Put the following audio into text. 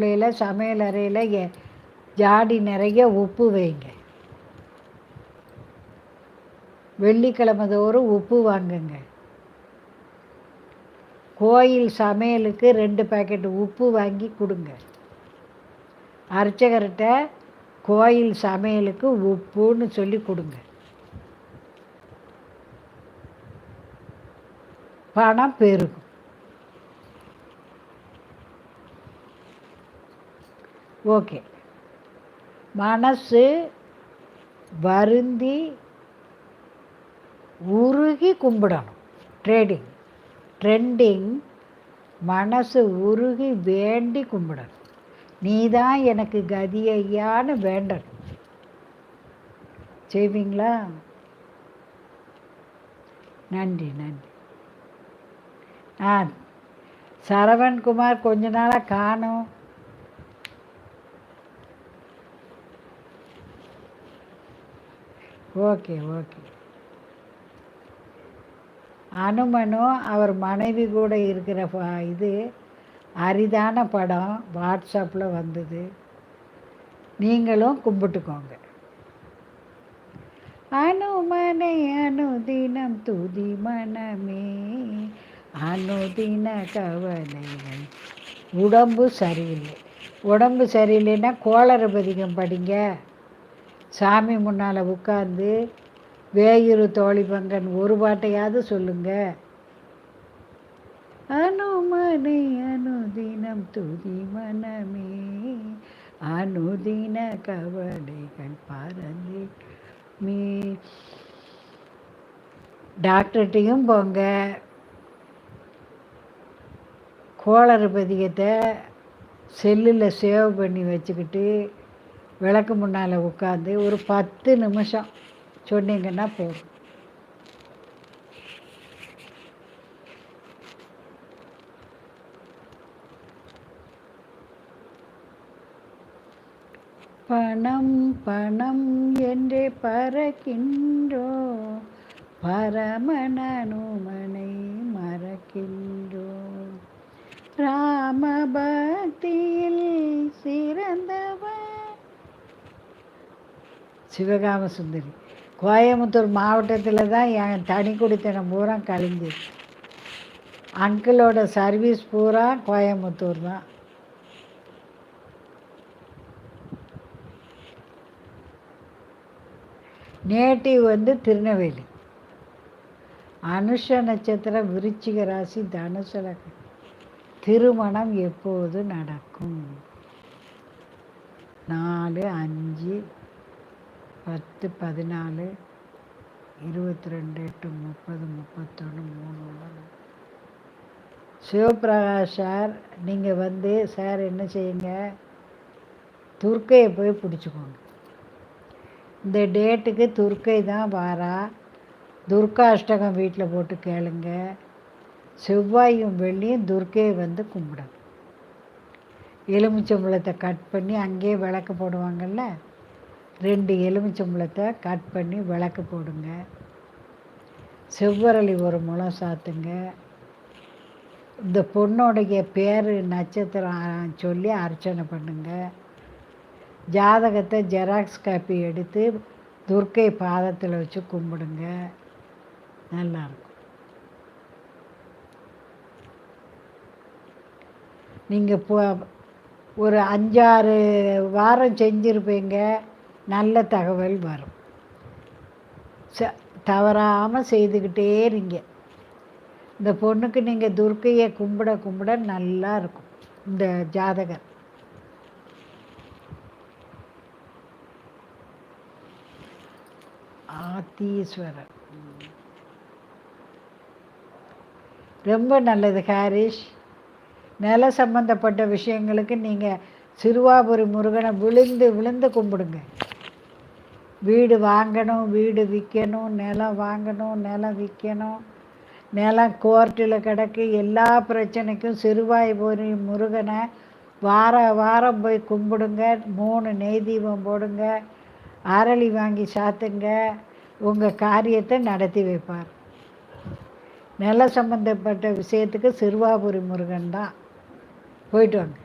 அடுப்புலையில் சமையல் அறையில் எ- ஜாடி நிறைய உப்பு வைங்க. வெள்ளிக்கிழமை தோறும் உப்பு வாங்குங்க. கோயில் சமையலுக்கு ரெண்டு பேக்கெட் உப்பு வாங்கி கொடுங்க. அர்ச்சகர்கிட்ட கோயில் சமையலுக்கு உப்புன்னு சொல்லி கொடுங்க. பணம் பெருகும். ஓகே. மனசு வருந்தி உருகி கும்பிடணும். ட்ரேடிங் ட்ரெண்டிங் மனசு உருகி வேண்டி கும்பிடணும். நீ தான் எனக்கு கதியான்னு வேண்டணும். செய்வீங்களா? நன்றி நன்றி. ஆ சரவண்குமார் கொஞ்ச நாளாக காணும். Okay okay. அனுமனும் அவர் மனைவி கூட இருக்கிற இது அரிதான படம் வாட்ஸ்அப்பில் வந்தது. நீங்களும் கும்பிட்டுக்கோங்க. அனுமனை அனுதினம் துதி மனமே அனுதின கவலைகள். உடம்பு சரியில்லை. உடம்பு சரியில்லைன்னா கோளறுபதிகம் படிங்க. சாமி முன்னால் உட்கார்ந்து வேயுரு தோழி பங்கன் ஒரு பாட்டையாவது சொல்லுங்க. அனுமனை அனுதினம் துதி மனமே அனுதின கவலைகள் பறந்து மீ டாக்டர்கிட்டையும் போங்க. கோளறு பதிகத்தை செல்லில் சேவ் பண்ணி வச்சுக்கிட்டு விளக்கு முன்னால் உட்காந்து ஒரு பத்து நிமிஷம் சொன்னீங்கன்னா போதும். பணம் பணம் என்றே பறக்கின்றோ பரமனனுமனை மறக்கின்றோ. ராம சிவகாம சுந்தரி கோயம்புத்தூர் மாவட்டத்தில் தான் என் தனி குடித்தனம் பூரா கழிஞ்சது. அங்கிளோட சர்வீஸ் பூரா கோயம்புத்தூர் தான் நேட்டிவ் வந்து திருநெல்வேலி. அனுஷ நட்சத்திரம் விருச்சிக ராசி தனுசு திருமணம் எப்போது நடக்கும்? நாலு அஞ்சு பத்து பதினாலு இருபத்தி ரெண்டு எட்டு முப்பது முப்பத்தொன்று மூணு ஒன்று சிவபிரகாஷ் சார் நீங்கள் வந்து சார் என்ன செய்யுங்க? துர்க்கையை போய் பிடிச்சிக்கோங்க. இந்த டேட்டுக்கு துர்க்கை தான் வாரா. துர்கா அஷ்டகம் வீட்டில் போட்டு கேளுங்க. செவ்வாயும் வெள்ளியும் துர்க்கையை வந்து கும்பிடணும். எலுமிச்சம்பழத்தை கட் பண்ணி அங்கேயே விளக்கு போடுவாங்கல்ல? ரெண்டு எலுமிச்சம்பழத்தை கட் பண்ணி விளக்கு போடுங்க. செவ்வரளி ஒரு முளம் சாத்துங்க. இந்த பொண்ணுடைய பேர் நட்சத்திரம் சொல்லி அர்ச்சனை பண்ணுங்க. ஜாதகத்தை ஜெராக்ஸ் காப்பி எடுத்து துர்க்கை பாதத்தில் வச்சு கும்பிடுங்க. நல்லாயிருக்கும் நீங்கள் இப்போ ஒரு அஞ்சாறு வாரம் செஞ்சுருப்பீங்க. நல்ல தகவல் வரும். ச தவறாமல் செய்துக்கிட்டே இருங்க. இந்த பொண்ணுக்கு நீங்கள் துர்க்கையை கும்பிட கும்பிட நல்லா இருக்கும். இந்த ஜாதகர். ஆத்தீஸ்வரர். ரொம்ப நல்லது ஹாரிஷ். நில சம்பந்தப்பட்ட விஷயங்களுக்கு நீங்கள் சிறுவாபுரி முருகனை விழுந்து விழுந்து கும்பிடுங்க. வீடு வாங்கணும் வீடு விற்கணும் நிலம் வாங்கணும் நிலம் விற்கணும் நிலம் கோர்ட்டில் கிடக்கு எல்லா பிரச்சனைக்கும் சிறுவாய்புரி முருகனை வார வாரம் போய் கும்பிடுங்க மூணு நெய் தீபம் போடுங்க அரளி வாங்கி சாத்துங்க உங்கள் காரியத்தை நடத்தி வைப்பார். நில சம்பந்தப்பட்ட விஷயத்துக்கு சிறுவாபுரி முருகன் தான். போயிட்டு வாங்க.